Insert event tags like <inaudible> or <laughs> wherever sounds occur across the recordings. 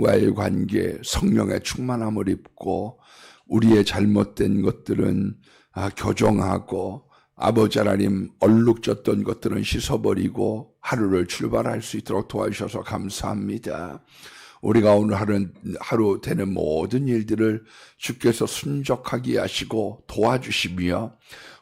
하나님과의 관계, 성령의 충만함을 입고 우리의 잘못된 것들은 아, 교정하고 아버지 하나님 얼룩졌던 것들은 씻어버리고 하루를 출발할 수 있도록 도와주셔서 감사합니다. 우리가 오늘 하루, 하루 되는 모든 일들을 주께서 순적하게 하시고 도와주시며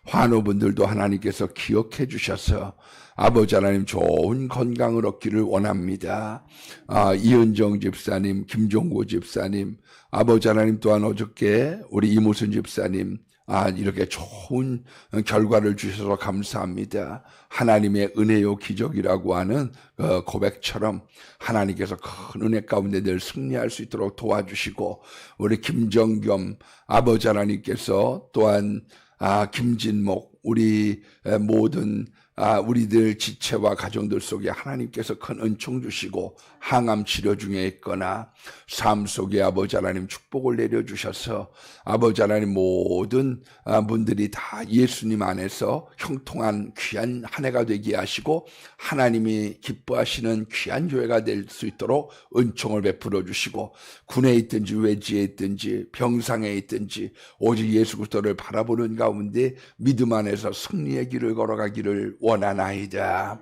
환우분들도 하나님께서 기억해 주셔서 아버지 하나님 좋은 건강을 얻기를 원합니다. 아, 이은정 집사님, 김종고 집사님, 아버지 하나님 또한 어저께 우리 이무순 집사님, 아, 이렇게 좋은 결과를 주셔서 감사합니다. 하나님의 은혜요 기적이라고 하는 어, 고백처럼 하나님께서 큰 은혜 가운데 늘 승리할 수 있도록 도와주시고, 우리 김정겸 아버지 하나님께서 또한 아, 김진목, 우리 모든 아, 우리들 지체와 가정들 속에 하나님께서 큰 은총 주시고 항암 치료 중에 있거나 삶 속에 아버지 하나님 축복을 내려주셔서 아버지 하나님 모든 아, 분들이 다 예수님 안에서 형통한 귀한 한 해가 되게 하시고 하나님이 기뻐하시는 귀한 교회가 될 수 있도록 은총을 베풀어 주시고 군에 있든지 외지에 있든지 병상에 있든지 오직 예수 그리스도를 바라보는 가운데 믿음 안에서 승리의 길을 걸어가기를 원하나이다.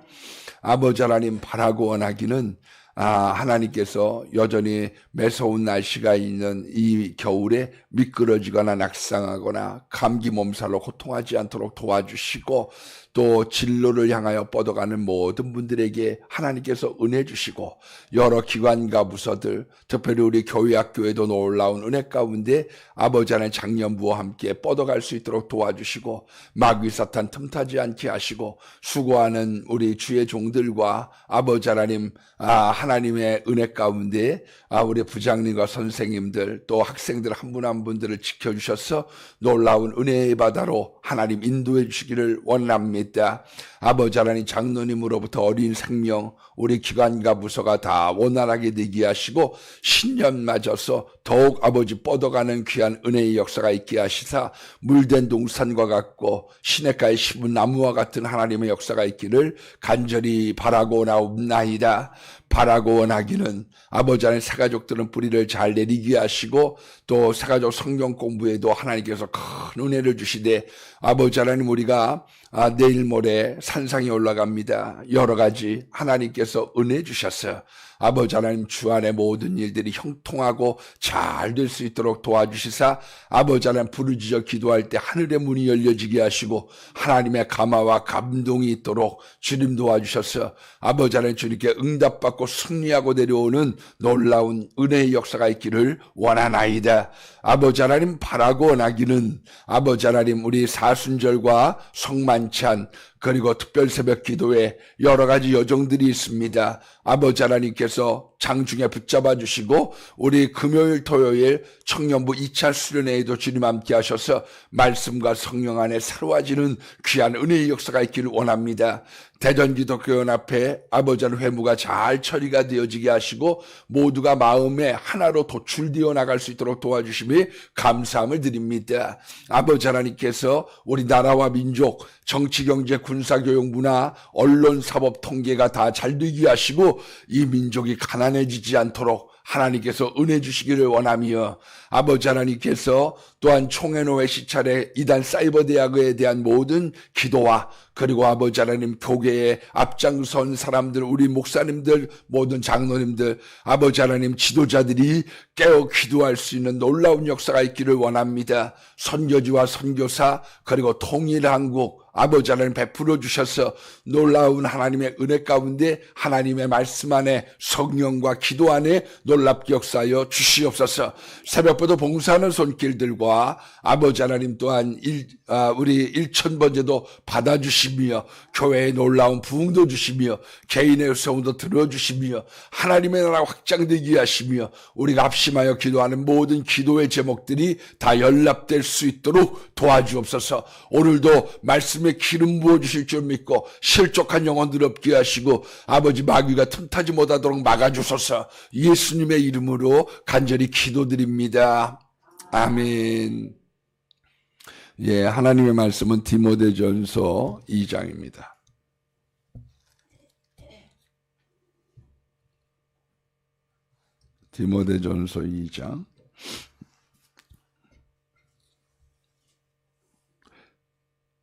아버지 하나님 바라고 원하기는 아, 하나님께서 여전히 매서운 날씨가 있는 이 겨울에 미끄러지거나 낙상하거나 감기 몸살로 고통하지 않도록 도와주시고 또 진로를 향하여 뻗어가는 모든 분들에게 하나님께서 은혜 주시고 여러 기관과 부서들 특별히 우리 교회 학교에도 놀라운 은혜 가운데 아버지 하나님 장년부와 함께 뻗어갈 수 있도록 도와주시고 마귀 사탄 틈타지 않게 하시고 수고하는 우리 주의 종들과 아버지 하나님 아 하나님의 은혜 가운데 아 우리 부장님과 선생님들 또 학생들 한분한 분 들을 지켜주셔서 놀라운 은혜의 바다로 하나님 인도해 주시기를 원합니다. 아버지 하나님 장로님으로부터 어린 생명 우리 기관과 부서가 다 원활하게 되게 하시고 신년 맞아서 더욱 아버지 뻗어가는 귀한 은혜의 역사가 있게 하시사 물된 동산과 같고 시냇가에 심은 나무와 같은 하나님의 역사가 있기를 간절히 바라고 나옵나이다. 바라고 원하기는 아버지 하나님 사가족들은 뿌리를 잘 내리게 하시고 또 사가족 성경 공부에도 하나님께서 큰 은혜를 주시되 아버지 하나님 우리가 아, 내일 모레 산상에 올라갑니다. 여러 가지 하나님께서 은혜 주셔서 아버지 하나님 주 안에 모든 일들이 형통하고 잘 될 수 있도록 도와주시사 아버지 하나님 부르짖어 기도할 때 하늘의 문이 열려지게 하시고 하나님의 감화와 감동이 있도록 주님 도와주셔서 아버지 하나님 주님께 응답받고 승리하고 내려오는 놀라운 은혜의 역사가 있기를 원하나이다. 아버지 하나님 바라고 원하기는 아버지 하나님 우리 사순절과 성만찬 그리고 특별 새벽 기도에 여러 가지 여정들이 있습니다. 아버지 하나님께서 장중에 붙잡아 주시고 우리 금요일 토요일 청년부 2차 수련회에도 주님 함께 하셔서 말씀과 성령 안에 새로워지는 귀한 은혜의 역사가 있기를 원합니다. 대전기독교연합회 아버지는 회무가 잘 처리가 되어지게 하시고 모두가 마음에 하나로 도출되어 나갈 수 있도록 도와주심이 감사함을 드립니다. 아버지 하나님께서 우리 나라와 민족, 정치, 경제, 군사, 교육, 문화, 언론, 사법, 통계가 다 잘 되게 하시고 이 민족이 가난 해지지 않도록 하나님께서 은혜 주시기를 원하며 아버지 하나님께서 또한 총회노회 시찰에 이단 사이버 대학에 대한 모든 기도와 그리고 아버지 하나님 교계에 앞장선 사람들 우리 목사님들 모든 장로님들 아버지 하나님 지도자들이 깨어 기도할 수 있는 놀라운 역사가 있기를 원합니다. 선교지와 선교사 그리고 통일한국 아버지 하나님 베풀어 주셔서 놀라운 하나님의 은혜 가운데 하나님의 말씀 안에 성령과 기도 안에 놀랍게 역사하여 주시옵소서 새벽부터 봉사하는 손길들과 아버지 하나님 또한 일, 아, 우리 일천 번째도 받아주시며 교회에 놀라운 부흥도 주시며 개인의 성도 들어주시며 하나님의 나라 확장되게 하시며 우리가 합심하여 기도하는 모든 기도의 제목들이 다 연락될 수 있도록 도와주옵소서 오늘도 말씀에 기름 부어 주실 줄 믿고 실족한 영혼들 없게 하시고 아버지 마귀가 틈타지 못하도록 막아주소서 예수님의 이름으로 간절히 기도드립니다. 아멘. 예, 하나님의 말씀은 디모데전서 2장입니다. 디모데전서 2장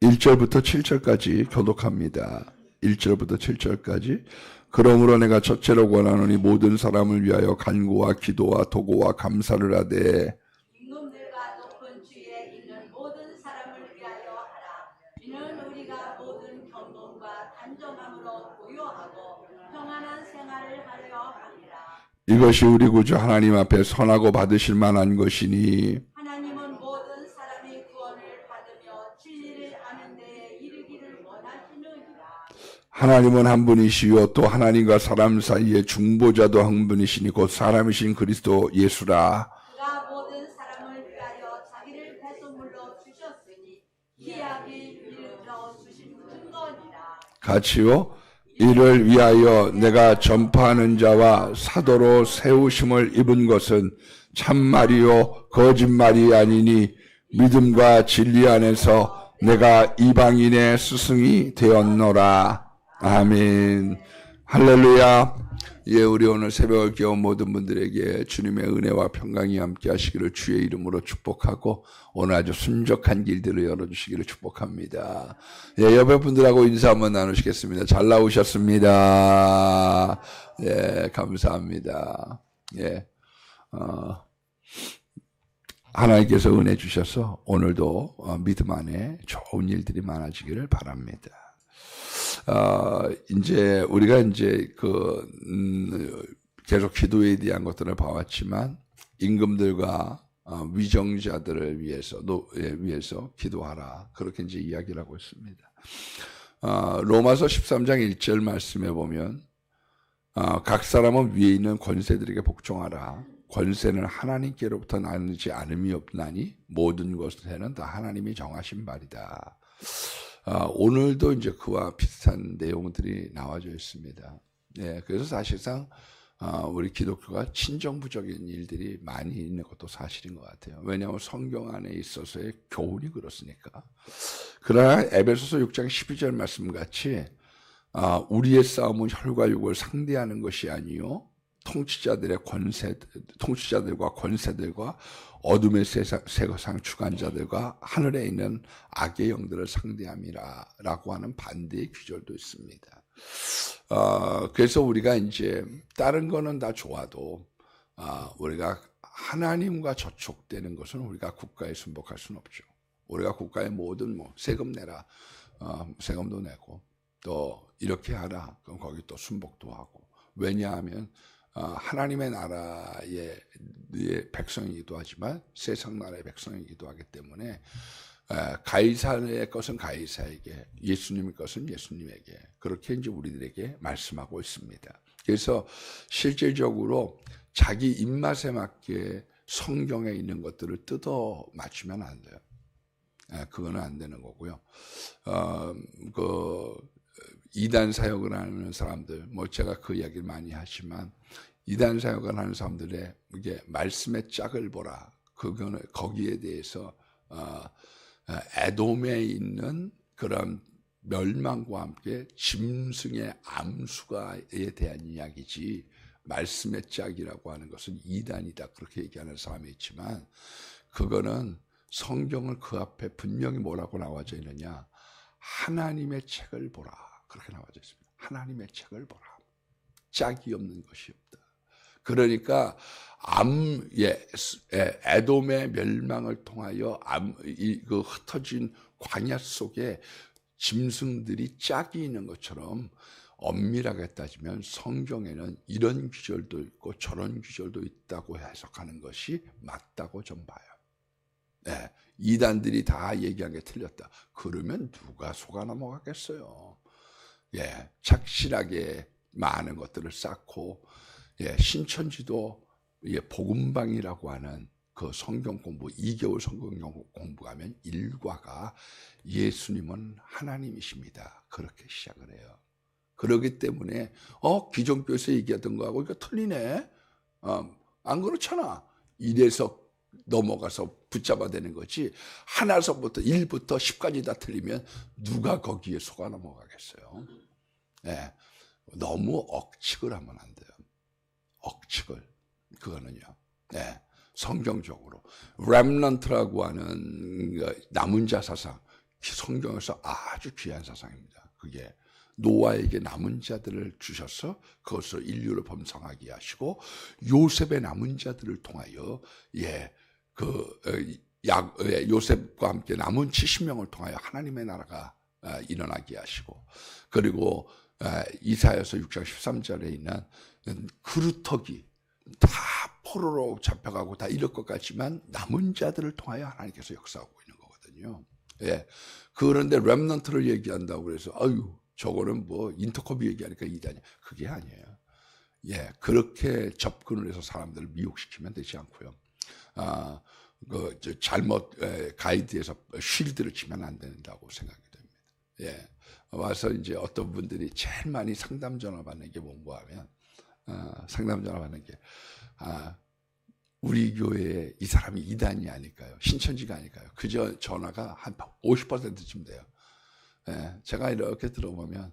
1절부터 7절까지 교독합니다. 1절부터 7절까지 그러므로 내가 첫째로 권하노니 모든 사람을 위하여 간구와 기도와 도고와 감사를 하되 임금들과 높은 주에 있는 모든 사람을 위하여 하라. 이는 우리가 모든 경건과 단정함으로 고요하고 평안한 생활을 하려 함 이것이 우리 구주 하나님 앞에 선하고 받으실 만한 것이니 하나님은 모든 사람의 구원을 받으며 진리를 아는 데에 이르기를 원하시느니라. 하나님은 한 분이시요 또 하나님과 사람 사이에 중보자도 한 분이시니 곧 사람이신 그리스도 예수라 그가 모든 사람을 위하여 자기를 배송물로 주셨으니 기약이 이르러 주신 증거니라. 같이요 이를 위하여 내가 전파하는 자와 사도로 세우심을 입은 것은 참말이요 거짓말이 아니니 믿음과 진리 안에서 내가 이방인의 스승이 되었노라. 아멘. 할렐루야 예 우리 오늘 새벽을 깨운 모든 분들에게 주님의 은혜와 평강이 함께 하시기를 주의 이름으로 축복하고 오늘 아주 순적한 길들을 열어주시기를 축복합니다. 예, 옆에 분들하고 인사 한번 나누시겠습니다. 잘 나오셨습니다. 예, 감사합니다. 예, 어, 하나님께서 은혜 주셔서 오늘도 어, 믿음 안에 좋은 일들이 많아지기를 바랍니다. 어, 이제 우리가 이제 그 음, 계속 기도에 대한 것들을 봐왔지만 임금들과 어, 위정자들을 위해서 노, 예, 위해서 기도하라 그렇게 이제 이야기를 하고 있습니다. 어, 로마서 13장 1절 말씀에 보면 어, 각 사람은 위에 있는 권세들에게 복종하라. 권세는 하나님께로부터 나누지 않음이 없나니 모든 것에는 다 하나님이 정하신 말이다. 아, 오늘도 이제 그와 비슷한 내용들이 나와져 있습니다. 네, 그래서 사실상 아, 우리 기독교가 친정부적인 일들이 많이 있는 것도 사실인 것 같아요. 왜냐하면 성경 안에 있어서의 교훈이 그렇으니까. 그러나 에베소서 6장 12절 말씀 같이 아, 우리의 싸움은 혈과 육을 상대하는 것이 아니요 통치자들의 권세, 통치자들과 권세들과 어둠의 세상, 세상 주관자들과 하늘에 있는 악의 영들을 상대함이라 라고 하는 반대의 규절도 있습니다. 어, 그래서 우리가 이제 다른 거는 다 좋아도 어, 우리가 하나님과 저촉되는 것은 우리가 국가에 순복할 수는 없죠. 우리가 국가의 모든 뭐 세금 내라, 어, 세금도 내고 또 이렇게 하라, 그럼 거기 또 순복도 하고 왜냐하면 어, 하나님의 나라의 백성이기도 하지만 세상 나라의 백성이기도 하기 때문에 가이사의 것은 가이사에게 예수님의 것은 예수님에게 그렇게 이제 우리들에게 말씀하고 있습니다. 그래서 실질적으로 자기 입맛에 맞게 성경에 있는 것들을 뜯어 맞추면 안 돼요. 그거는 안 되는 거고요. 어, 그 이단 사역을 하는 사람들, 뭐 제가 그 이야기를 많이 하지만 이단 사역을 하는 사람들의 이게 말씀의 짝을 보라. 그거는 거기에 대해서 어, 에돔에 있는 그런 멸망과 함께 짐승의 암수가에 대한 이야기지. 말씀의 짝이라고 하는 것은 이단이다. 그렇게 얘기하는 사람이 있지만 그거는 성경을 그 앞에 분명히 뭐라고 나와져 있느냐? 하나님의 책을 보라 그렇게 나와져 있습니다. 하나님의 책을 보라 짝이 없는 것이 없다. 그러니까 암, 예, 에돔의 멸망을 통하여 암, 이, 그 흩어진 광야 속에 짐승들이 짝이 있는 것처럼 엄밀하게 따지면 성경에는 이런 규절도 있고 저런 규절도 있다고 해석하는 것이 맞다고 좀 봐요. 네, 이단들이 다 얘기한 게 틀렸다. 그러면 누가 속아 넘어가겠어요? 예, 착실하게 많은 것들을 쌓고 예, 신천지도 예, 복음방이라고 하는 그 성경 공부 2개월 성경 공부하면 일과가 예수님은 하나님이십니다. 그렇게 시작을 해요. 그러기 때문에 어 기존교에서 얘기하던 거하고 이거 틀리네. 어, 안 그렇잖아. 이래서 넘어가서 붙잡아 되는 거지. 하나서부터 1부터 10까지 다 틀리면 누가 거기에 속아 넘어가겠어요. 네. 너무 억측을 하면 안 돼요. 억측을. 그거는요. 네. 성경적으로 렘넌트라고 하는 그 남은 자 사상 성경에서 아주 귀한 사상입니다. 그게 노아에게 남은 자들을 주셔서 그것을 인류를 범상하게 하시고 요셉의 남은 자들을 통하여 예그 약, 예, 요셉과 함께 남은 70명을 통하여 하나님의 나라가 아, 일어나게 하시고 그리고 아, 이사야서 6장 13절에 있는 그루터기 다 포로로 잡혀가고 다 이럴 것 같지만 남은 자들을 통하여 하나님께서 역사하고 있는 거거든요. 예. 그런데 렘넌트를 얘기한다고 그래서 아유 저거는 뭐 인터컵이 얘기하니까 이단이 그게 아니에요. 예, 그렇게 접근을 해서 사람들을 미혹시키면 되지 않고요. 아, 그 잘못 가이드에서 쉴드를 치면 안 된다고 됩니다. 예, 와서 이제 어떤 분들이 제일 많이 상담 전화 받는 게 뭔가 하면 어, 상담 전화 받는 게 아, 우리 교회에 이 사람이 이단이 아닐까요? 신천지가 아닐까요? 그저 전화가 한 50%쯤 돼요. 예, 제가 이렇게 들어보면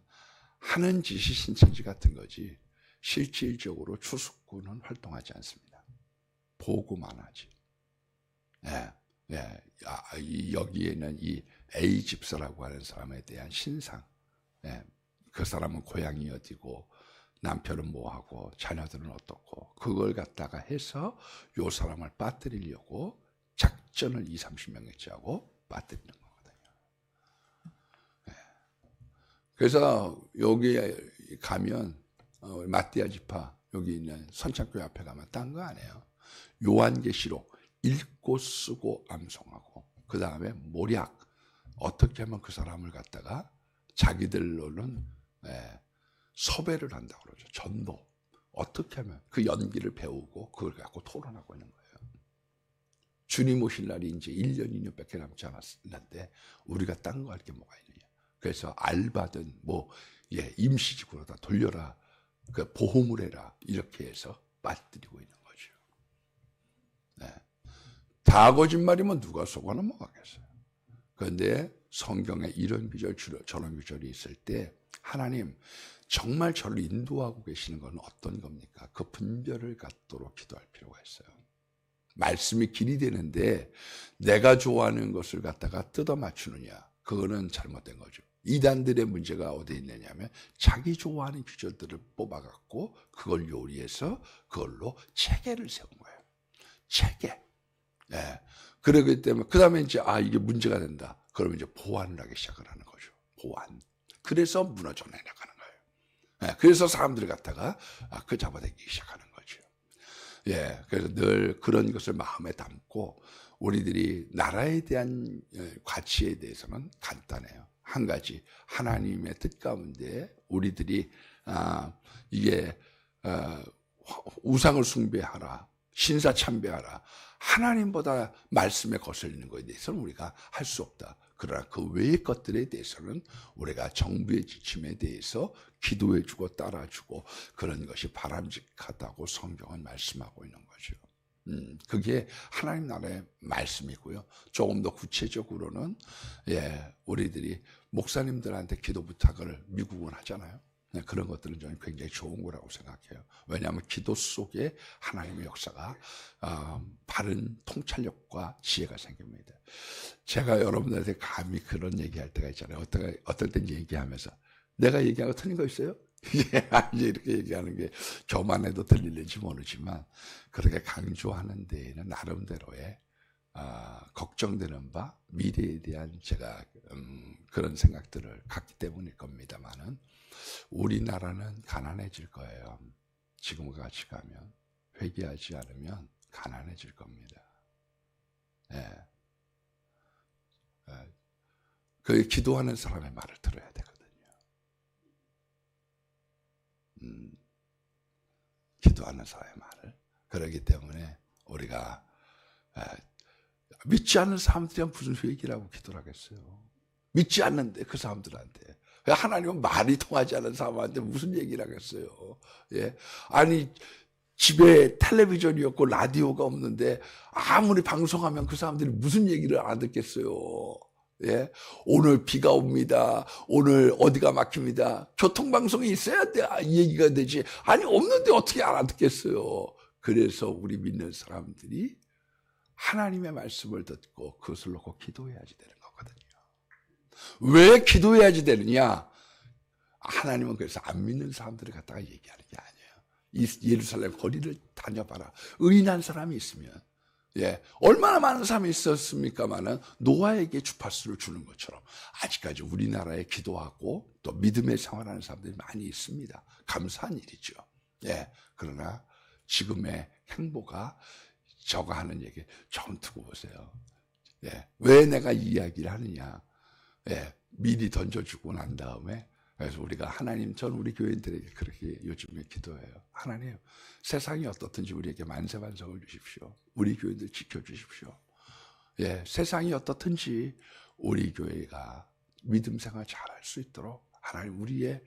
하는 짓이 신천지 같은 거지 실질적으로 추수꾼은 활동하지 않습니다. 보고만 하지. 예, 예, 아, 여기에는 이 A 집사라고 하는 사람에 대한 신상, 예, 그 사람은 고향이 어디고 남편은 뭐하고 자녀들은 어떻고 그걸 갖다가 해서 요 사람을 빠뜨리려고 작전을 2, 30명이 짜고 빠뜨리는 거거든요. 예. 그래서 여기에 가면 어, 마띠아 지파 여기 있는 선착교회 앞에 가면 딴 거 아니에요. 요한계시록 읽고 쓰고 암송하고 그 다음에 모략 어떻게 하면 그 사람을 갖다가 자기들로는 예, 섭외를 한다고 그러죠. 전도. 어떻게 하면 그 연기를 배우고 그걸 갖고 토론하고 있는 거예요. 주님 오실 날이 이제 1년, 2년밖에 남지 않았는데 우리가 딴 거 할 게 뭐가 있느냐. 그래서 알바든 뭐, 예, 임시직으로 다 돌려라. 그 보험을 해라. 이렇게 해서 빠뜨리고 있는 거죠. 네. 다 거짓말이면 누가 속아 넘어가겠어요. 그런데 성경에 이런 구절, 저런 구절이 있을 때 하나님 정말 저를 인도하고 계시는 건 어떤 겁니까? 그 분별을 갖도록 기도할 필요가 있어요. 말씀이 길이 되는데 내가 좋아하는 것을 갖다가 뜯어 맞추느냐. 그거는 잘못된 거죠. 이단들의 문제가 어디 있느냐면 자기 좋아하는 규절들을 뽑아갖고 그걸 요리해서 그걸로 체계를 세운 거예요. 체계. 네. 그러기 때문에 그 다음에 이제 아 이게 문제가 된다. 그러면 이제 보완을 하기 시작을 하는 거죠. 보완. 그래서 무너져 내려가는 예, 그래서 사람들을 갖다가 아, 그 잡아당기기 시작하는 거죠. 예, 그래서 늘 그런 것을 마음에 담고 우리들이 나라에 대한 예, 가치에 대해서는 간단해요. 한 가지 하나님의 뜻 가운데 우리들이 아, 이게 어, 우상을 숭배하라, 신사 참배하라. 하나님보다 말씀에 거슬리는 것에 대해서는 우리가 할 수 없다. 그러나 그 외의 것들에 대해서는 우리가 정부의 지침에 대해서 기도해주고 따라주고 그런 것이 바람직하다고 성경은 말씀하고 있는 거죠. 음, 그게 하나님 나라의 말씀이고요. 조금 더 구체적으로는 예, 우리들이 목사님들한테 기도 부탁을 미국은 하잖아요. 네, 그런 것들은 저는 굉장히 좋은 거라고 생각해요. 왜냐하면 기도 속에 하나님의 역사가 어, 바른 통찰력과 지혜가 생깁니다. 제가 여러분들한테 감히 그런 얘기할 때가 있잖아요. 어떨, 어떨 땐지 얘기하면서 내가 얘기한 거 틀린 거 있어요? <laughs> 이제 이렇게 얘기하는 게 교만해도 들릴는지 모르지만 그렇게 강조하는 데에는 나름대로의 어, 걱정되는 바 미래에 대한 제가 음, 그런 생각들을 갖기 때문일 겁니다만은 우리나라는 가난해질 거예요. 지금과 같이 가면 회개하지 않으면 가난해질 겁니다. 예. 예. 그 기도하는 사람의 말을 들어야 되거든요. 음, 기도하는 사람의 말을. 그러기 때문에 우리가 예, 믿지 않는 사람들이 무슨 회개라고 기도를 하겠어요. 믿지 않는데 그 사람들한테 하나님은 말이 통하지 않은 사람한테 무슨 얘기를 하겠어요. 예. 아니, 집에 텔레비전이 없고 라디오가 없는데 아무리 방송하면 그 사람들이 무슨 얘기를 알아듣겠어요. 예. 오늘 비가 옵니다. 오늘 어디가 막힙니다. 교통방송이 있어야 돼. 아, 이 얘기가 되지. 아니, 없는데 어떻게 알아듣겠어요. 그래서 우리 믿는 사람들이 하나님의 말씀을 듣고 그것을 놓고 기도해야지 되는 거거든요. 왜 기도해야지 되느냐? 하나님은 그래서 안 믿는 사람들을 갖다가 얘기하는 게 아니에요. 이 예루살렘 거리를 다녀봐라. 의인한 사람이 있으면 예, 얼마나 많은 사람이 있었습니까만은 노아에게 주파수를 주는 것처럼 아직까지 우리나라에 기도하고 또 믿음의 생활하는 사람들이 많이 있습니다. 감사한 일이죠. 예, 그러나 지금의 행보가 저가 하는 얘기 좀 듣고 보세요. 예, 왜 내가 이야기를 하느냐? 예, 미리 던져주고 난 다음에 그래서 우리가 하나님 전 우리 교인들에게 그렇게 요즘에 기도해요. 하나님 세상이 어떻든지 우리에게 만세 반성을 주십시오. 우리 교인들 지켜주십시오. 예, 세상이 어떻든지 우리 교회가 믿음 생활 잘할 수 있도록 하나님 우리의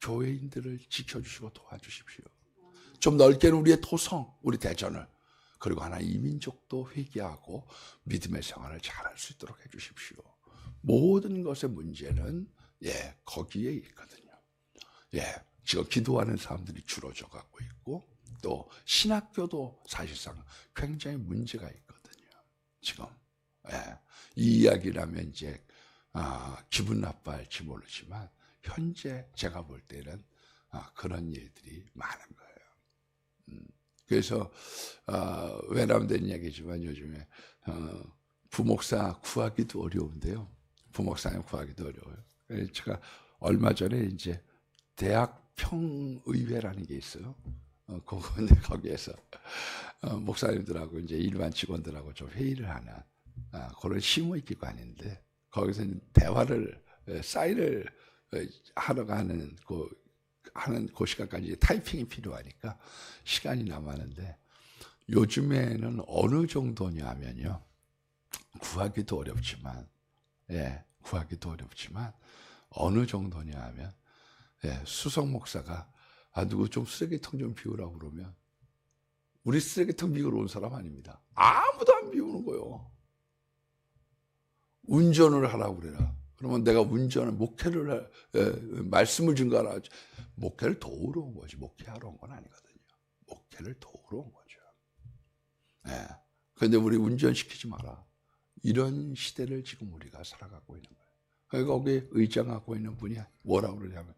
교회인들을 지켜주시고 도와주십시오. 좀 넓게는 우리의 토성, 우리 대전을 그리고 하나 이민족도 회개하고 믿음의 생활을 잘할 수 있도록 해주십시오. 모든 것의 문제는 예 거기에 있거든요. 예 지금 기도하는 사람들이 줄어져 가고 있고 또 신학교도 사실상 굉장히 문제가 있거든요. 지금 예, 이 이야기라면 이제 아, 기분 나빠할지 모르지만 현재 제가 볼 때는 아, 그런 일들이 많은 거예요. 음, 그래서 어, 외람된 얘기지만 요즘에 어, 부목사 구하기도 어려운데요. 부목사님 구하기도 어려워요. 제가 얼마 전에 이제 대학 평의회라는 게 있어요. 어, 그거 <laughs> 거기에서 어, 목사님들하고 이제 일반 직원들하고 좀 회의를 하는 아, 그런 심의 기관인데 거기서 대화를 사인을 하러 가는 그 하는 그 시간까지 타이핑이 필요하니까 시간이 남았는데 요즘에는 어느 정도냐면요 구하기도 어렵지만 예 구하기도 어렵지만 어느 정도냐 하면 예, 수석 목사가 아 누구 좀 쓰레기통 좀 비우라고 그러면 우리 쓰레기통 비우러 온 사람 아닙니다. 아무도 안 비우는 거요. 운전을 하라고 그래라. 그러면 내가 운전을 목회를 예, 말씀을 증가하라. 목회를 도우러 온 거지 목회하러 온 건 아니거든요. 목회를 도우러 온 거죠. 예. 근데 우리 운전시키지 마라. 이런 시대를 지금 우리가 살아가고 있는 거예요. 그러니까 거기 의장하고 있는 분이 뭐라고 그러냐면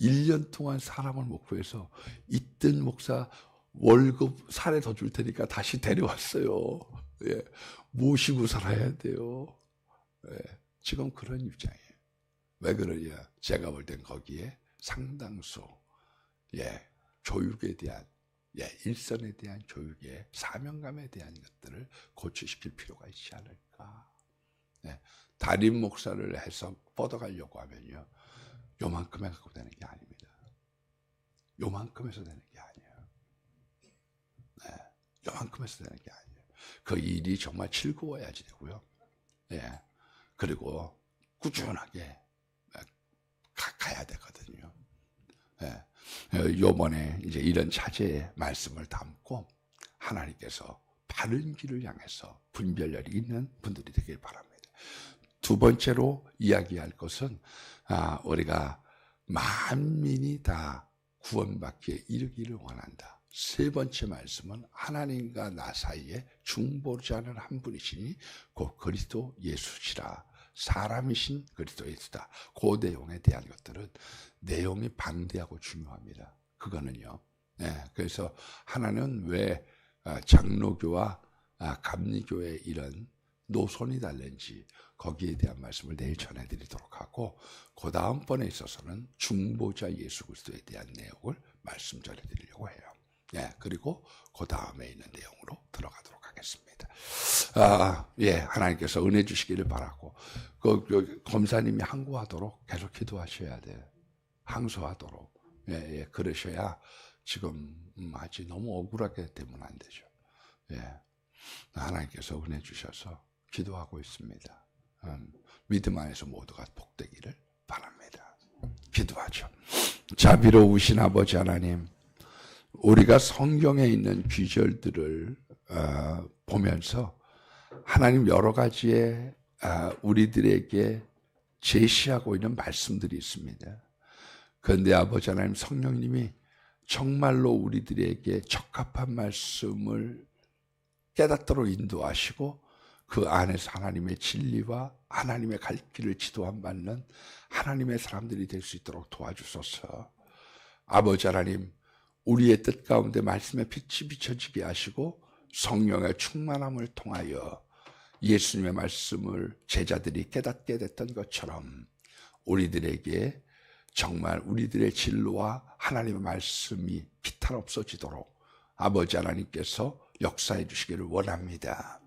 1년 동안 사람을 못 구해서 있던 목사 월급 살에 더줄 테니까 다시 데려왔어요. 예. 모시고 살아야 돼요. 예. 지금 그런 입장이에요. 왜 그러냐? 제가 볼 땐 거기에 상당수 예, 교육에 대한 예, 일선에 대한 교육의 사명감에 대한 것들을 고치시킬 필요가 있지 않을까. 예, 달인 목사를 해서 뻗어가려고 하면요. 요만큼 해 갖고 되는 게 아닙니다. 요만큼 해서 되는 게 아니에요. 네, 요만큼 해서 되는 게 아니에요. 그 일이 정말 즐거워야지 되고요. 예. 그리고 꾸준하게 가, 가야 되거든요. 예. 요번에 이제 이런 차제의 말씀을 담고 하나님께서 바른 길을 향해서 분별력이 있는 분들이 되길 바랍니다. 두 번째로 이야기할 것은 아, 우리가 만민이 다 구원받기에 이르기를 원한다. 세 번째 말씀은 하나님과 나 사이에 중보자는 한 분이시니 곧 그리스도 예수시라. 사람이신 그리스도 예수다. 그 내용에 대한 것들은 내용이 방대하고 중요합니다. 그거는요. 네, 그래서 하나는 왜 아, 장로교와 아, 감리교의 이런 노선이 달른지 거기에 대한 말씀을 내일 전해드리도록 하고 그 다음번에 있어서는 중보자 예수 그리스도에 대한 내용을 말씀 전해드리려고 해요. 예, 그리고 그 다음에 있는 내용으로 들어가도록 하겠습니다. 아, 예, 하나님께서 은혜 주시기를 바라고 그, 그 검사님이 항구하도록 계속 기도하셔야 돼요. 항소하도록. 예, 예, 그러셔야 지금 음, 아직 너무 억울하게 되면 안 되죠. 예, 하나님께서 은혜 주셔서 기도하고 있습니다. 음, 믿음 안에서 모두가 복되기를 바랍니다. 기도하죠. 자비로우신 아버지 하나님, 우리가 성경에 있는 귀절들을 어, 보면서 하나님 여러 가지의 어, 우리들에게 제시하고 있는 말씀들이 있습니다. 그런데 아버지 하나님 성령님이 정말로 우리들에게 적합한 말씀을 깨닫도록 인도하시고 그 안에서 하나님의 진리와 하나님의 갈 길을 지도함 받는 하나님의 사람들이 될 수 있도록 도와주소서. 아버지 하나님, 우리의 뜻 가운데 말씀의 빛이 비춰지게 하시고 성령의 충만함을 통하여 예수님의 말씀을 제자들이 깨닫게 됐던 것처럼 우리들에게 정말 우리들의 진로와 하나님의 말씀이 기탈 없어지도록 아버지 하나님께서 역사해 주시기를 원합니다.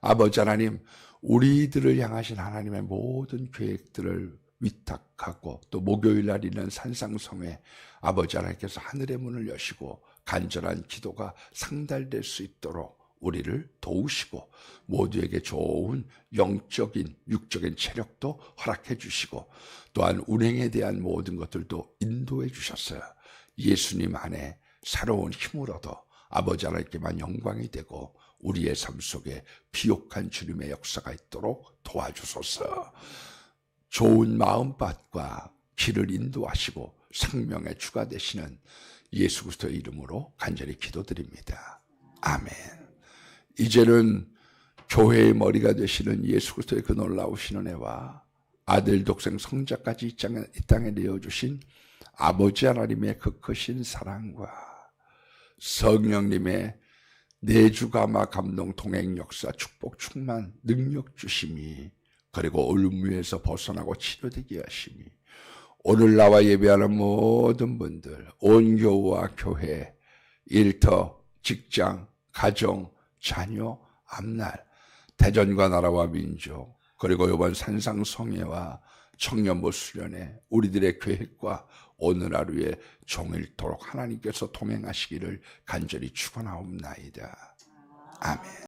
아버지 하나님, 우리들을 향하신 하나님의 모든 계획들을 위탁하고 또 목요일 날 있는 산상성에 아버지 하나님께서 하늘의 문을 여시고 간절한 기도가 상달될 수 있도록 우리를 도우시고 모두에게 좋은 영적인 육적인 체력도 허락해 주시고 또한 운행에 대한 모든 것들도 인도해 주셨어요. 예수님 안에 새로운 얻어 아버지 하나님께만 영광이 되고 우리의 삶 속에 비옥한 주님의 역사가 있도록 도와주소서. 좋은 마음밭과 길을 인도하시고 생명의 주가 되시는 예수 그리스도의 이름으로 간절히 기도드립니다. 아멘. 이제는 교회의 머리가 되시는 예수 그리스도의 그 놀라우신 은혜와 아들 독생 성자까지 이 땅에, 이 땅에 내어주신 아버지 하나님의 그 크신 사랑과 성령님의 내주가마 감동 동행 역사 축복 충만 능력 주심이 그리고 올무에서 벗어나고 치료되게 하심이 오늘 나와 예배하는 모든 분들 온 교우와 교회 일터 직장 가정 자녀 앞날 대전과 나라와 민족 그리고 이번 산상성회와 청년부 수련회 우리들의 계획과 오늘 하루에 종일토록 하나님께서 동행하시기를 간절히 축원하옵나이다. 아멘.